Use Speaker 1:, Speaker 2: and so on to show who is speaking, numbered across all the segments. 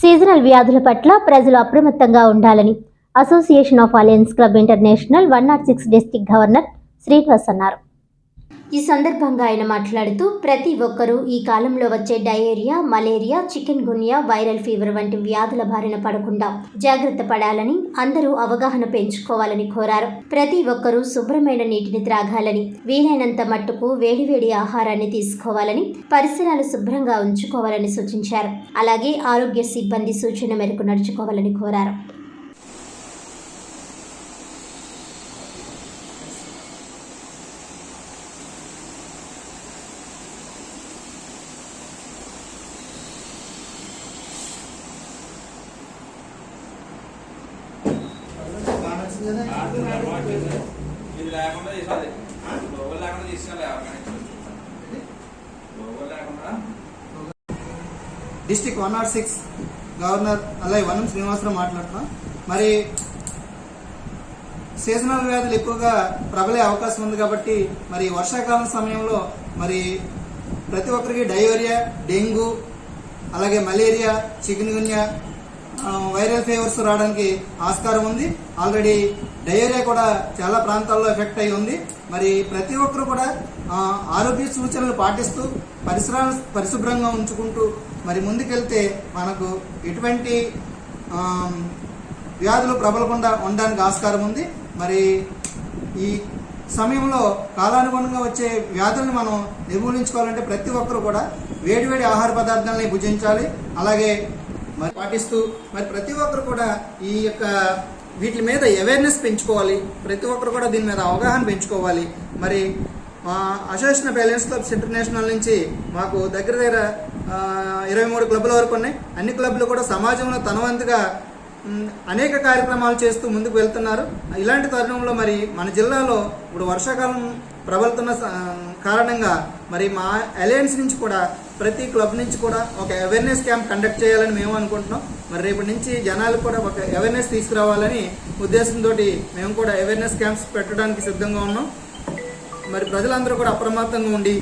Speaker 1: Seasonal వ్యాధుల పట్ల ప్రజలు అప్రమత్తంగా ఉండాలని association of alliance club international one not six district governor Srinivas అన్నారు. ఈ సందర్భంగా ఆయన మాట్లాడుతూ ప్రతి ఒక్కరూ ఈ కాలంలో వచ్చే diarrhoea malaria chikungunya viral fever వంటి వ్యాధుల బారిన పడకుండా జాగ్రత్త పడాలని అందరూ అవగాహన పెంచుకోవాలని కోరారు. ప్రతి ఒక్కరూ శుభ్రమైన నీటిని త్రాగాలని వీలైనంత మట్టుకు వేడివేడి ఆహారాన్ని తీసుకోవాలని పరిసరాలు శుభ్రంగా ఉంచుకోవాలని సూచించారు. అలాగే ఆరోగ్య సిబ్బంది సూచన మేరకు నడుచుకోవాలని కోరారు.
Speaker 2: ఇది లేకుండా లేకుండా లేకుండా
Speaker 3: district one not six governor అలాగే వనం శ్రీనివాసరావు మాట్లాడుతున్నాం. మరి సీజనల్ వ్యాధులు ఎక్కువగా ప్రబలే అవకాశం ఉంది కాబట్టి మరి వర్షాకాలం సమయంలో మరి ప్రతి ఒక్కరికి డయోరియా డెంగ్యూ అలాగే malaria chikungunya viral fevers రావడానికి ఆస్కారం ఉంది. ఆల్రెడీ డయేరియా కూడా చాలా ప్రాంతాల్లో ఎఫెక్ట్ అయి ఉంది. మరి ప్రతి ఒక్కరు కూడా ఆరోగ్య సూచనలు పాటిస్తూ పరిసరాలను పరిశుభ్రంగా ఉంచుకుంటూ మరి ముందుకెళ్తే మనకు ఎటువంటి వ్యాధులు ప్రబలకుండా ఉండడానికి ఆస్కారం ఉంది. మరి ఈ సమయంలో కాలానుగుణంగా వచ్చే వ్యాధులను మనం నిర్మూలించుకోవాలంటే ప్రతి ఒక్కరు కూడా వేడివేడి ఆహార పదార్థాలని భుజించాలి. అలాగే మరి పాటిస్తూ మరి ప్రతి ఒక్కరు కూడా ఈ యొక్క వీటి మీద అవేర్నెస్ పెంచుకోవాలి. ప్రతి ఒక్కరు కూడా దీని మీద అవగాహన పెంచుకోవాలి. మరి మా అసోసియేషన్ ఆఫ్ క్లబ్స్ ఇంటర్నేషనల్ నుంచి మాకు దగ్గర దగ్గర ఇరవై మూడు క్లబ్ల వరకు ఉన్నాయి. అన్ని క్లబ్లు కూడా సమాజంలో తనవంతుగా అనేక కార్యక్రమాలు చేస్తూ ముందుకు వెళ్తున్నారు. ఇలాంటి తరుణంలో మరి మన జిల్లాలో ఇప్పుడు వర్షాకాలం ప్రబలుతున్న కారణంగా మరి మా అలయన్స్ నుంచి కూడా ప్రతి క్లబ్ నుంచి కూడా ఒక అవేర్నెస్ క్యాంప్ కండక్ట్ చేయాలని మేము అనుకుంటున్నాం. మరి రేపటి నుంచి జనాలు కూడా ఒక అవేర్నెస్ తీసుకురావాలని ఉద్దేశంతో మేము కూడా అవేర్నెస్ క్యాంప్స్ పెట్టడానికి సిద్ధంగా ఉన్నాం. మరి ప్రజలందరూ కూడా అప్రమత్తంగా ఉండి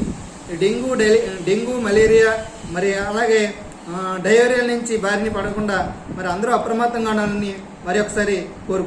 Speaker 3: డెంగ్యూ డెలి- డెంగ్యూ మలేరియా మరి అలాగే ఆ, డయేరియా నుంచి బారిన పడకుండా మరి అందరూ అప్రమత్తంగా ఉండాలని మరి ఒకసారి కోరు